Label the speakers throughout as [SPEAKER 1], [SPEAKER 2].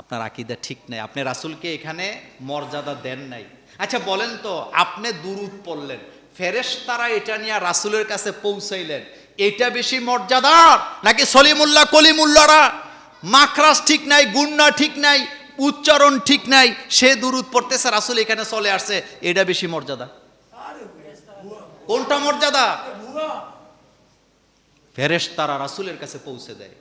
[SPEAKER 1] আপনার আকিদা ঠিক নাই, আপনি রাসূলকে এখানে মর্যাদা দেন নাই। আচ্ছা বলেন তো, আপনি দুরুদ পড়লেন, ফেরেশতারা এটা নিয়ে রাসূলের কাছে পৌঁছাইলেন, এটা বেশি মর্যাদার নাকি সলিমুল্লাহ কলিমুল্লাহরা? মাখরাজ ঠিক নাই, গুন্না ঠিক নাই, উচ্চারণ ঠিক নাই, সে দুরুদ পড়তেছে, রাসুল এখানে চলে আসছে, এটা বেশি মর্যাদা। কোনটা মর্যাদা? ফেরেশতারা রাসূলের কাছে পৌঁছে দেয়।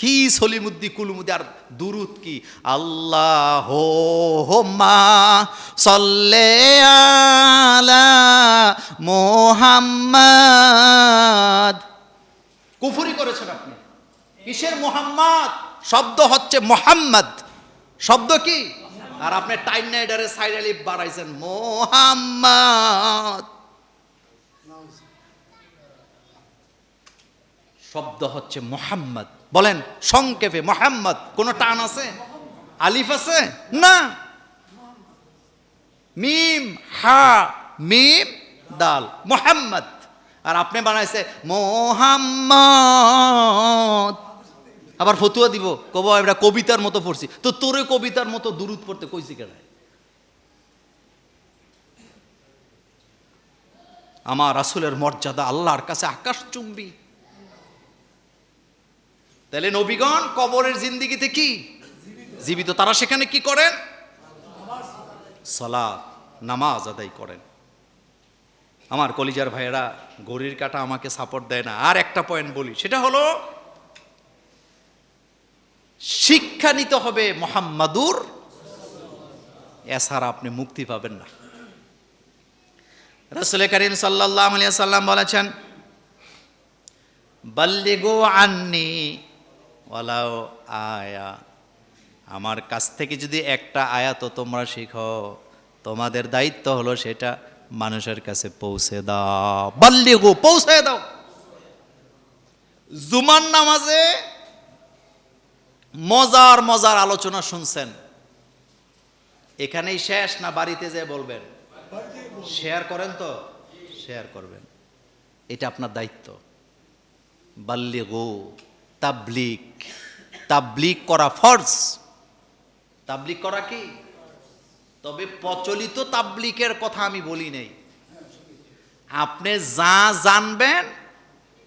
[SPEAKER 1] কি সলিমুদ্দি কুলুমুদ্দি আর দুরুদ কি? আল্লাহ মা সল্লে আলা মোহাম্মদ। কুফুরি করেছেন আপনি। কিসের মোহাম্মদ? শব্দ হচ্ছে মোহাম্মদ। শব্দ কি? আর আপনি টাইম নাইডারে সাইড আলি বাড়াইছেন, মোহাম্মদ। শব্দ হচ্ছে মোহাম্মদ। বলেন, সংক্ষেপে, মোহাম্মদ, কোনো টান আছে? আলিফ আছে? না। মিম, হা, মিম, দাল, মোহাম্মদ। আর আপনি বানাইছে, মোহাম্মদ। আবার ফতুয়া দিব, কব এটা কবিতার মতো পড়ছি। তো তোরে কবিতার মতো দুরুদ পড়তে কইছি কেন আমার রাসূলের মর্যাদা আল্লাহর কাছে আকাশ চুম্বি তাহলে নবীগণ কবরের জিন্দিগিতে কি? জীবিত। তারা সেখানে কি করেন? সালাত, নামাজ আদায় করেন। আমার কলিজার ভাইয়েরা গড়ির কাটা আমাকে সাপোর্ট দেয় না। আর একটা পয়েন্ট বলি, সেটা হলো, শিক্ষা নিতে হবে মোহাম্মাদুর। এছাড়া আপনি মুক্তি পাবেন না। রসুল করিম সাল্লাহ আলিয়া সাল্লাম বলেছেন, বাল্লিগো আননি ওয়ালাও আয়া। আমার কাছ থেকে যদি একটা আয়াত তোমরা শিখো, তোমাদের দায়িত্ব হলো সেটা মানুষের কাছে পৌঁছে দাও। বাল্লিগো, পৌঁছে দাও। জুমার নামাজে মজার মজার আলোচনা শুনছেন। এখানেই শেষ না বাড়িতে যে বলবেন? শেয়ার করেন তো? শেয়ার করবেন। এটা আপনার দায়িত্ব। বাল্লিগো। তাবলিক। তাবলিক করা ফর্জ। তাবলিক করা কি? তবে প্রচলিত তাবলিকের কথা আমি বলি নেই। আপনি যা জানবেন,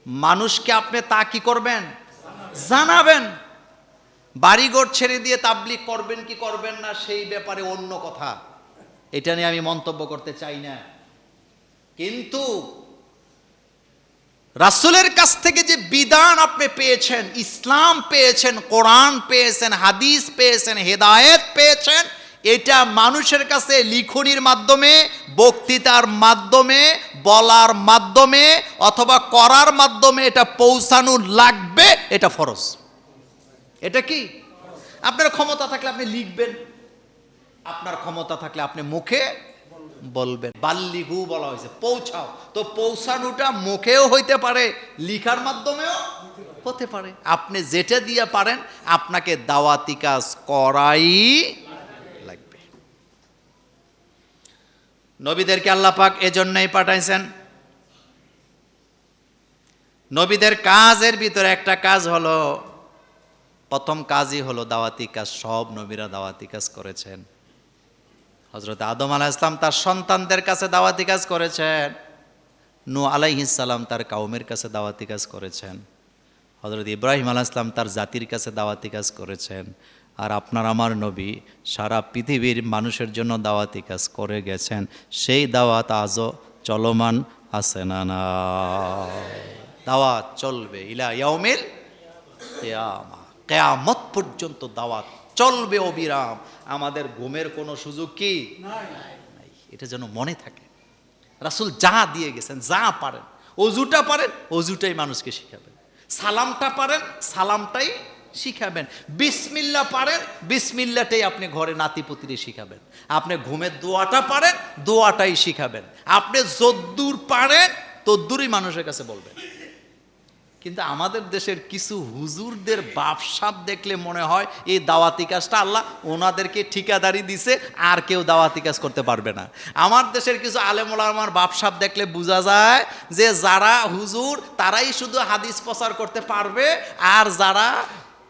[SPEAKER 1] মানুষকে আপনি তা কি করবেন? জানাবেন। বাড়িঘর ছেড়ে দিয়ে তাবলিক করবেন কি করবেন না, সেই ব্যাপারে অন্য কথা। এটা নিয়ে আমি মন্তব্য করতে চাই না। কিন্তু রাসুলের কাছ থেকে যে বিধান আপনি পেয়েছেন, ইসলাম পেয়েছেন, কোরআন পেয়েছেন, হাদিস পেয়েছেন, হেদায়েত পেয়েছেন, এটা মানুষের কাছে লিখনির মাধ্যমে, বক্তৃতার মাধ্যমে, বলার মাধ্যমে অথবা করার মাধ্যমে এটা পৌঁছানো লাগবে, এটা ফরজ। এটা কি? আপনার ক্ষমতা থাকলে আপনি লিখবেন, আপনার ক্ষমতা থাকলে আপনি মুখে বলবেন। বাল্লিগু বলা হয়েছে। পৌঁছাও। তো পৌঁছানোটা মুখেও হইতে পারে, লিখার মাধ্যমেও হতে পারে। আপনি যেটা দিয়ে পারেন, আপনাকে দাওয়াতি কাজ করাই লাগবে। নবীদেরকে আল্লাহ পাক এজন্যই পাঠাইছেন। নবীদের কাজের ভিতরে একটা কাজ হলো, প্রথম কাজই হলো দাওয়াতি কাজ। সব নবীরা দাওয়াতি কাজ করেছেন। হজরত আদম আলাহ ইসলাম তার সন্তানদের কাছে দাওয়াতি কাজ করেছেন। নু আলাইহিসাল্লাম তার কাউমের কাছে দাওয়াতি কাজ করেছেন। হজরত ইব্রাহিম আলাহ ইসলাম তার জাতির কাছে দাওয়াতি কাজ করেছেন। আর আপনার আমার নবী সারা পৃথিবীর মানুষের জন্য দাওয়াতি কাজ করে গেছেন। সেই দাওয়াত আজও চলমান আছে না? দাওয়াত চলবে ইলা ইয়াউমিল কেয়ামা। কেয়ামত পর্যন্ত দাওয়াত চলবে অবিরাম। আমাদের ঘুমের কোনো সুযোগ কি? নাই। এটা যেন মনে থাকে। রাসুল যা দিয়ে গেছেন যা পারেন। অজুটা পারেন অজুটাই মানুষকে শিখাবেন। সালামটা পারেন সালামটাই শিখাবেন। বিসমিল্লা পারেন বিসমিল্লাটাই আপনি ঘরে নাতিপুতিরে শিখাবেন। আপনি ঘুমের দোয়াটা পারেন দোয়াটাই শিখাবেন। আপনি যদ্দূর পারেন তদ্দূরই মানুষের কাছে বলবেন। কিন্তু আমাদের দেশের কিছু হুজুরদের বাপসাপ দেখলে মনে হয় এই দাওয়াতি কাজটা আল্লাহ ওনাদেরকে ঠিকাদারি দিছে, আর কেউ দাওয়াতি কাজ করতে পারবে না। আমার দেশের কিছু আমার বাপসাপ দেখলে বোঝা যায় যে যারা হুজুর, তারাই শুধু হাদিস প্রচার করতে পারবে, আর যারা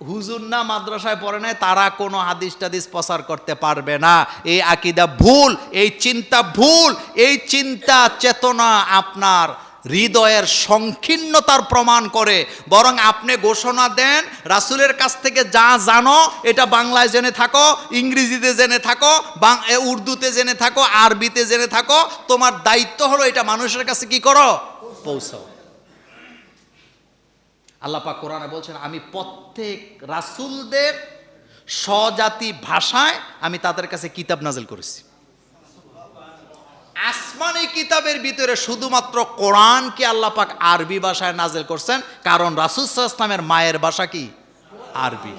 [SPEAKER 1] হুজুর না মাদ্রাসায় পড়ে নাই, তারা কোনো হাদিস টাদিস প্রচার করতে পারবে না। এই আকিদা ভুল, এই চিন্তা ভুল, এই চিন্তা চেতনা আপনার। হৃদয়ের সংকীর্ণতার প্রমাণ করে। বরং আপনি ঘোষণা দেন, রাসূলের কাছ থেকে যা জানো, এটা বাংলায় জেনে থাকো, ইংরেজিতে জেনে থাকো, বাং- উর্দুতে জেনে থাকো, আরবিতে জেনে থাকো, তোমার দায়িত্ব হলো এটা মানুষের কাছে কি করো? পৌঁছাও। আল্লাহ পাক কোরআনে বলছেন, আমি প্রত্যেক রাসূলদের স্বজাতি ভাষায় আমি তাদের কাছে কিতাব নাজিল করেছি। আসমানি কিতাবের ভিতরে শুধুমাত্র কোরআনকে আল্লাহ পাক আরবি ভাষায় নাজেল করছেন, কারণ ইসলামের মায়ের ভাষা কি? আরবি।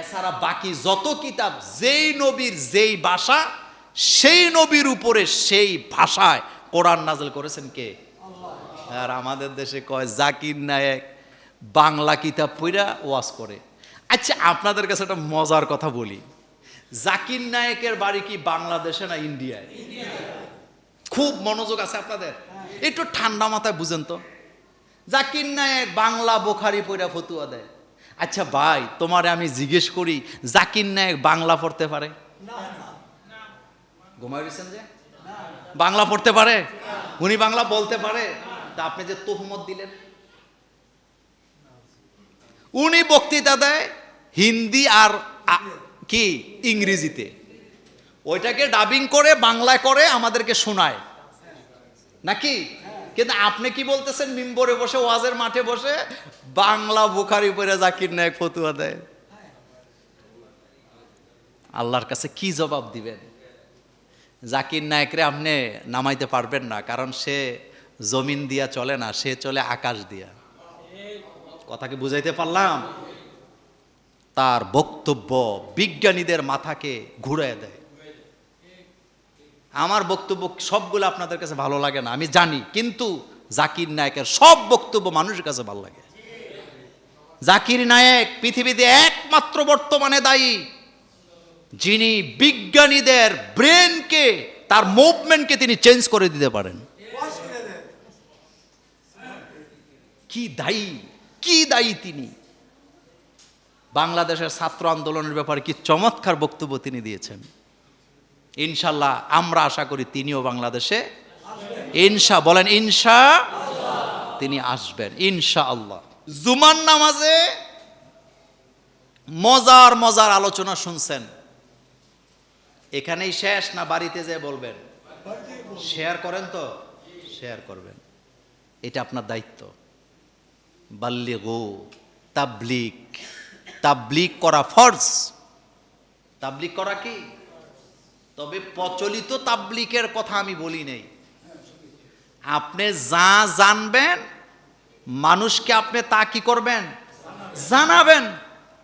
[SPEAKER 1] এছাড়া বাকি যত কিতাব, যেই নবীর যেই ভাষা, সেই নবীর উপরে সেই ভাষায় কোরআন নাজেল করেছেন কে? আর আমাদের দেশে কয়, জাকির নায়েক বাংলা কিতাব পইরা ওয়াজ করে। আচ্ছা আপনাদের কাছে একটা মজার কথা বলি। জাকির নায়েকের বাড়ি কি বাংলাদেশে না ইন্ডিয়ায়? খুব মনোযোগ আছে আপনাদের? একটু ঠান্ডা মাথায় বুঝেন তো। জাকির নায়েক বাংলা বোখারি পইরা ফতুয়া দেয়। আচ্ছা ভাই, তোমারে আমি জিজ্ঞেস করি, জাকির নায়েক বাংলা পড়তে পারে? ঘুমাই যে? বাংলা পড়তে পারে? উনি বাংলা বলতে পারে? তা আপনি যে তহমত দিলেন। উনি বক্তৃতা দেয় হিন্দি আর কি? ইংরেজিতে। ওইটাকে ডাবিং করে, বাংলায় করে, আমাদেরকে শোনায়। নাকি? কিন্তু আপনি কি বলতেছেন? মিম্বরে বসে, ওয়াজের মাঠে বসে, বাংলা বুখারি পরে জাকির নায়ক ফতুয়া দেয়। আল্লাহর কাছে কি জবাব দিবেন? জাকির নায়করে আপনি নামাইতে পারবেন না, কারণ সে জমিন দিয়া চলে না, সে চলে আকাশ দিয়া। কথাকে বুঝাইতে পারলাম? তার বক্তব্য বিজ্ঞানীদের মাথাকে ঘুরায় দেয়। আমার বক্তব্য সবগুলো আপনাদের কাছে ভালো লাগে না, আমি জানি, কিন্তু জাকির নায়কের সব বক্তব্য মানুষের কাছে ভালো লাগে। জাকির নায়েক পৃথিবীতে একমাত্র বর্তমানে দায়ী, যিনি বিজ্ঞানীদের ব্রেনকে, তার মুভমেন্টকে তিনি চেঞ্জ করে দিতে পারেন। কি দায়ী কি দায়ী তিনি? বাংলাদেশের ছাত্র আন্দোলনের ব্যাপারে কি চমৎকার বক্তব্য তিনি দিয়েছেন। ইনশাল্লাহ আমরা আশা করি তিনিও বাংলাদেশে ইনশা, বলেন ইনশা, তিনি আসবেন ইনশা আল্লাহ জুমার নামাজে মজার মজার আলোচনা শুনছেন। এখানেই শেষ না বাড়িতে যে বলবেন? শেয়ার করেন তো? শেয়ার করবেন। এটা আপনার দায়িত্ব। বাল্লি গো তাবলিক তাবলিক করা ফর্জ। তাবলিক করা কি? তবে প্রচলিত তাবলিকের কথা আমি বলি নেই। আপনি যা জানবেন, মানুষকে আপনি তা কি করবেন? জানাবেন।